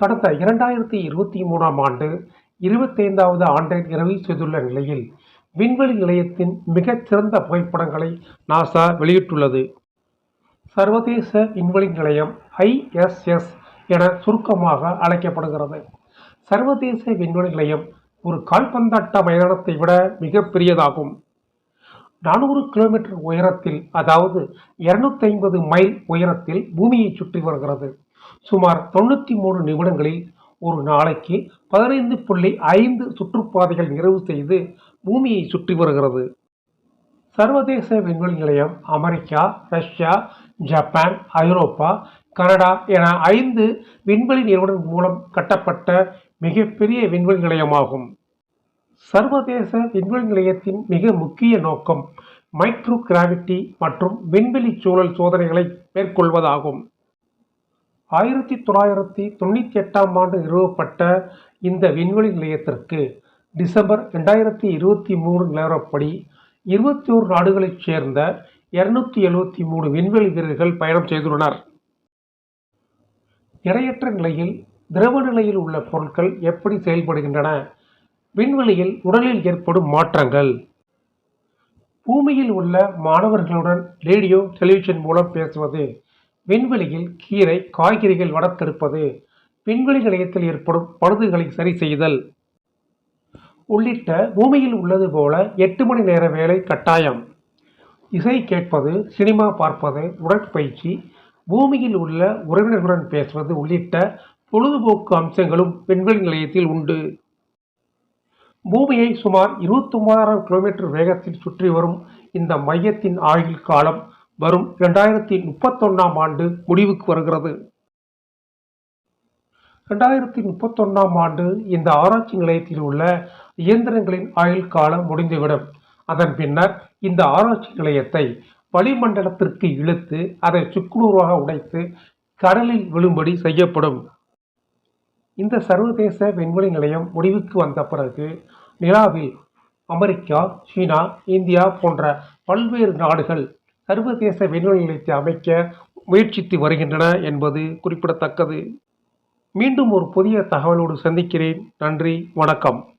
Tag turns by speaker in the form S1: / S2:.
S1: கடந்த இரண்டாயிரத்தி இருபத்தி மூணாம் ஆண்டு இருபத்தைந்தாவது ஆண்டை நிறைவு செய்துள்ள நிலையில் விண்வெளி நிலையத்தின் மிகச்சிறந்த புகைப்படங்களை நாசா வெளியிட்டுள்ளது. சர்வதேச விண்வெளி நிலையம் ஐஎஸ்எஸ் என சுருக்கமாக அழைக்கப்படுகிறது. சர்வதேச விண்வெளி நிலையம் ஒரு கால்பந்தாட்ட மைதானத்தை விட மிகப்பெரியதாகும் நானூறு கிலோமீட்டர் உயரத்தில் அதாவது இருநூத்தி ஐம்பது மைல் உயரத்தில் பூமியை சுற்றி வருகிறது. சுமார் தொண்ணூற்றி மூணு நிமிடங்களில் ஒரு நாளைக்கு பதினைந்து புள்ளி ஐந்து சுற்றுப்பாதைகள் நிறைவு செய்து பூமியை சுற்றி வருகிறது. சர்வதேச விண்வெளி நிலையம் America Russia Japan Europe Canada என ஐந்து விண்வெளி நிறுவனம் மூலம் கட்டப்பட்ட மிகப்பெரிய விண்வெளி நிலையமாகும். சர்வதேச விண்வெளி நிலையத்தின் மிக முக்கிய நோக்கம் மைக்ரோ கிராவிட்டி மற்றும் விண்வெளி சூழல் சோதனைகளை மேற்கொள்வதாகும். ஆயிரத்தி தொள்ளாயிரத்தி தொண்ணூற்றி எட்டாம் ஆண்டு நிறுவப்பட்ட இந்த விண்வெளி நிலையத்திற்கு டிசம்பர் ரெண்டாயிரத்தி இருபத்தி மூணு நிலவரப்படி இருபத்தி ஓரு நாடுகளைச் சேர்ந்த இருநூத்தி எழுபத்தி மூணு விண்வெளி வீரர்கள் பயணம் செய்துள்ளனர். எடையற்ற நிலையில் திரவ நிலையில் உள்ள பொருட்கள் எப்படி செயல்படுகின்றன? விண்வெளியில் உடலில் ஏற்படும் மாற்றங்கள். பூமியில் உள்ள மாணவர்களுடன் ரேடியோ டெலிவிஷன் மூலம் பேசுவது. விண்வெளியில் கீரை காய்கறிகள் வளர்த்தெடுப்பது விண்வெளி நிலையத்தில் ஏற்படும் பழுதுகளை சரி செய்தல். உள்ளிட்ட பூமியில் உள்ளது போல எட்டு மணி நேர வேலை கட்டாயம். இசை கேட்பது சினிமா பார்ப்பது உடற்பயிற்சி பூமியில் உள்ள உறவினர்களுடன் பேசுவது உள்ளிட்ட பொழுதுபோக்கு அம்சங்களும் விண்வெளி நிலையத்தில் உண்டு. பூமியை சுமார் இருபத்தொன்பதாயிரம் கிலோமீட்டர் வேகத்தில் சுற்றி வரும் இந்த மையத்தின் ஆயுள் காலம் வரும் இரண்டாயிரத்தி முப்பத்தொன்னாம் ஆண்டு முடிவுக்கு வருகிறது. ரெண்டாயிரத்தி முப்பத்தொன்னாம் ஆண்டு இந்த ஆராய்ச்சி நிலையத்தில் உள்ள இயந்திரங்களின் ஆயுள் காலம் முடிந்துவிடும். அதன் பின்னர் இந்த ஆராய்ச்சி நிலையத்தை வளிமண்டலத்திற்கு இழுத்து அதை சுக்குநூறாக உடைத்து கடலில் விழும்படி செய்யப்படும். இந்த சர்வதேச விண்வெளி நிலையம் முடிவுக்கு வந்த பிறகு நிலாவில் அமெரிக்கா சீனா இந்தியா போன்ற பல்வேறு நாடுகள் சர்வதேச விண்வெளி நிலையத்தை அமைக்க முயற்சித்து வருகின்றன என்பது குறிப்பிடத்தக்கது. மீண்டும் ஒரு புதிய தகவலோடு சந்திக்கிறேன். நன்றி. வணக்கம்.